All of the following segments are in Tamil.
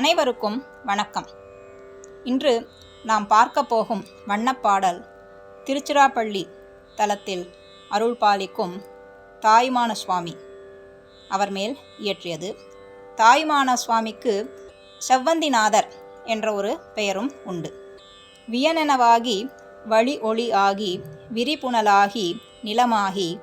அனைவருக்கும் வணக்கம். இன்று நாம் பார்க்க போகும் வண்ணப்பாடல் திருச்சிராப்பள்ளி தலத்தில் அருள் பாலிக்கும் தாய்மான சுவாமி. அவர் மேல் இயற்றியது தாய்மான சுவாமிக்கு செவ்வந்திநாதர் என்ற ஒரு பெயரும் உண்டு. வியனெனவாகி வழி ஒளி ஆகி விரிபுணலாகி நிலமாகி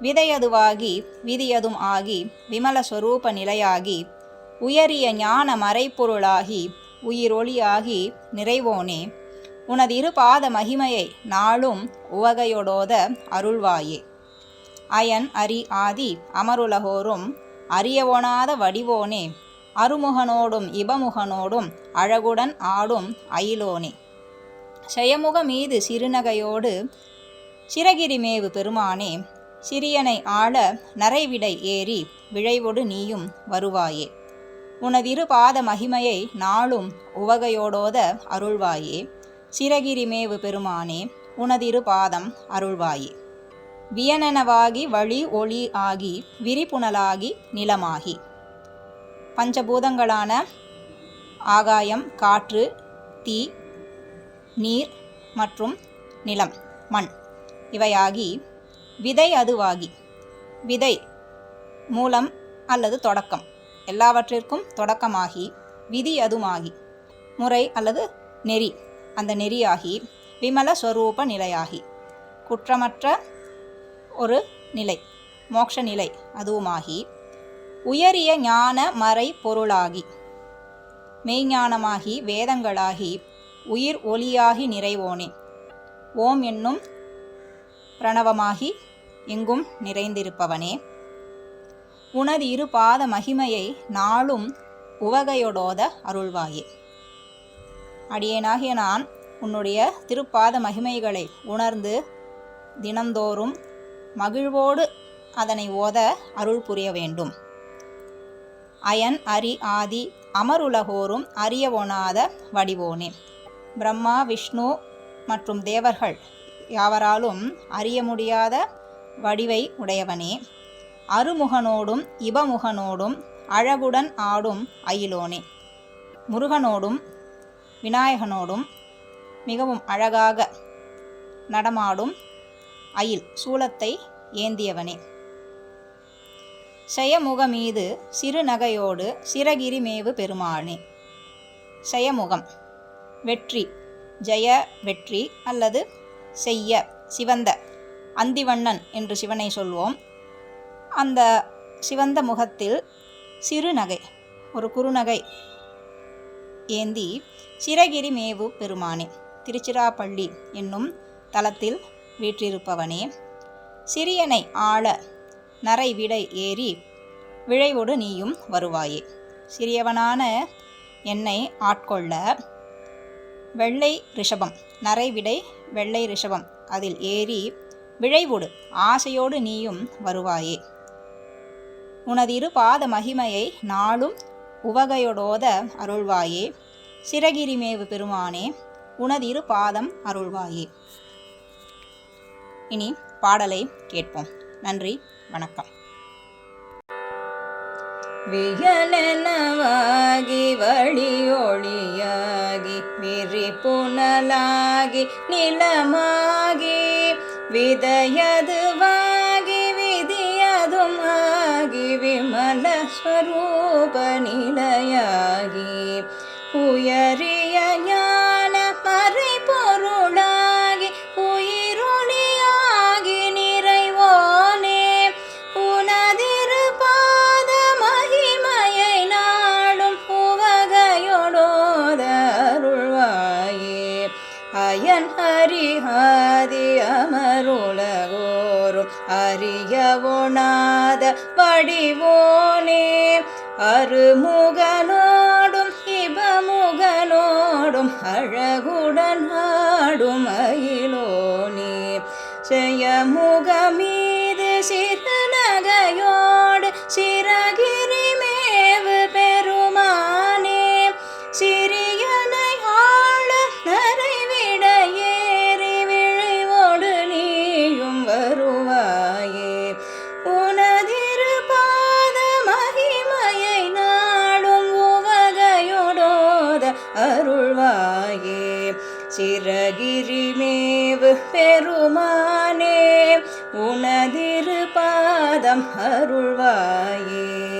விதையதுவாகி விதியதும் ஆகி விமல சொரூப நிலையாகி உயரிய ஞான மறைப்பொருளாகி உயிரொளியாகி நிறைவோனே. உனது இரு பாத மகிமையை நாளும் உவகையொடோத அருள்வாயே. அயன் அரி ஆதி அமருலகோரும் அறியவோனாத வடிவோனே. அருமுகனோடும் இபமுகனோடும் அழகுடன் ஆடும் அயிலோனே. செயமுக மீது சிறுநகையோடு சிறகிரிமேவு பெருமானே. சிறியனை ஆள நரைவிடை ஏறி விழைவொடு நீயும் வருவாயே. உனதிரு பாத மகிமையை நாளும் உவகையோடோத அருள்வாயே. சிறகிரிமேவு பெருமானே உனதிரு பாதம் அருள்வாயே. வியனெனவாகி வழி ஒளி ஆகி விரிப்புணலாகி நிலமாகி. பஞ்சபூதங்களான ஆகாயம் காற்று தீ நீர் மற்றும் நிலம் மண் இவையாகி விதை அதுவாகி. விதை மூலம் அல்லது தொடக்கம். எல்லாவற்றிற்கும் தொடக்கமாகி விதி அதுமாகி முறை அல்லது நெறி அந்த நெறியாகி விமல ஸ்வரூப நிலையாகி குற்றமற்ற ஒரு நிலை மோட்ச நிலை அதுவுமாகி உயரிய ஞான மறை பொருளாகி மெய்ஞானமாகி வேதங்களாகி உயிர் ஒளியாகி நிறைவோனே ஓம் என்னும் பிரணவமாகி எங்கும் நிறைந்திருப்பவனே. உனது இரு பாத மகிமையை நாளும் உவகையொடோத அருள்வாயே. அடியேனாகிய நான் உன்னுடைய திருப்பாத மகிமைகளை உணர்ந்து தினந்தோறும் மகிழ்வோடு அதனை ஓத அருள் புரிய வேண்டும். அயன் அரி ஆதி அமருலகோரும் அறியவொணாத வடிவோனே. பிரம்மா விஷ்ணு மற்றும் தேவர்கள் யாவராலும் அறிய முடியாத வடிவை உடையவனே. அருமுகனோடும் இபமுகனோடும் அழகுடன் ஆடும் அயிலோனே. முருகனோடும் விநாயகனோடும் மிகவும் அழகாக நடமாடும் அயில் சூலத்தை ஏந்தியவனே. செயமுகமீது சிறுநகையோடு சிறகிரி மேவு பெருமானே செயமுகம் வெற்றி ஜெய வெற்றி அல்லது செய்ய சிவந்த அந்திவண்ணன் என்று சிவனை சொல்வோம். அந்த சிவந்த முகத்தில் சிறுநகை ஒரு குறுநகை ஏந்தி சிறகிரி மேவு பெருமானே திருச்சிராப்பள்ளி என்னும் தலத்தில் வீற்றிருப்பவனே சிறியனை ஆள நரை விடை ஏறி விழைவோடு நீயும் வருவாயே. சிறியவனான என்னை ஆட்கொள்ள வெள்ளை ரிஷபம் நரைவிடை வெள்ளை ரிஷபம் அதில் ஏறி விழைவுடு ஆசையோடு நீயும் வருவாயே. உனதிரு பாத மகிமையை நாளும் உவகையோடோத அருள்வாயே. சிறகிரிமேவு பெருமானே உனதிரு பாதம் அருள்வாயே. இனி பாடலை கேட்போம். நன்றி வணக்கம். வியலெனவாகி வழியொளியாகி விரிபுணலாகி நிலமாகி விதையது விமல ஸ்வரூப நிலையாகி உயரிய ஞான மறை பொருளாகி உயிரொளியாகி நிறைவோனே. உனதிரு பாத மகிமையை நாடும் உவகையொடோதருள்வாயே. அயன் ஹரிஹாதி அமருளகோரும் அறியவொணாத வடிவோனே. அருமுகனோடும் இபமுகனோடும் அழகுடன் ஆடும் அயிலோனே செயமுகமீது சிறுநகையோடு சிறகிரிமேவு பெருமானே உனதிரு பாதம் அருள்வாயே.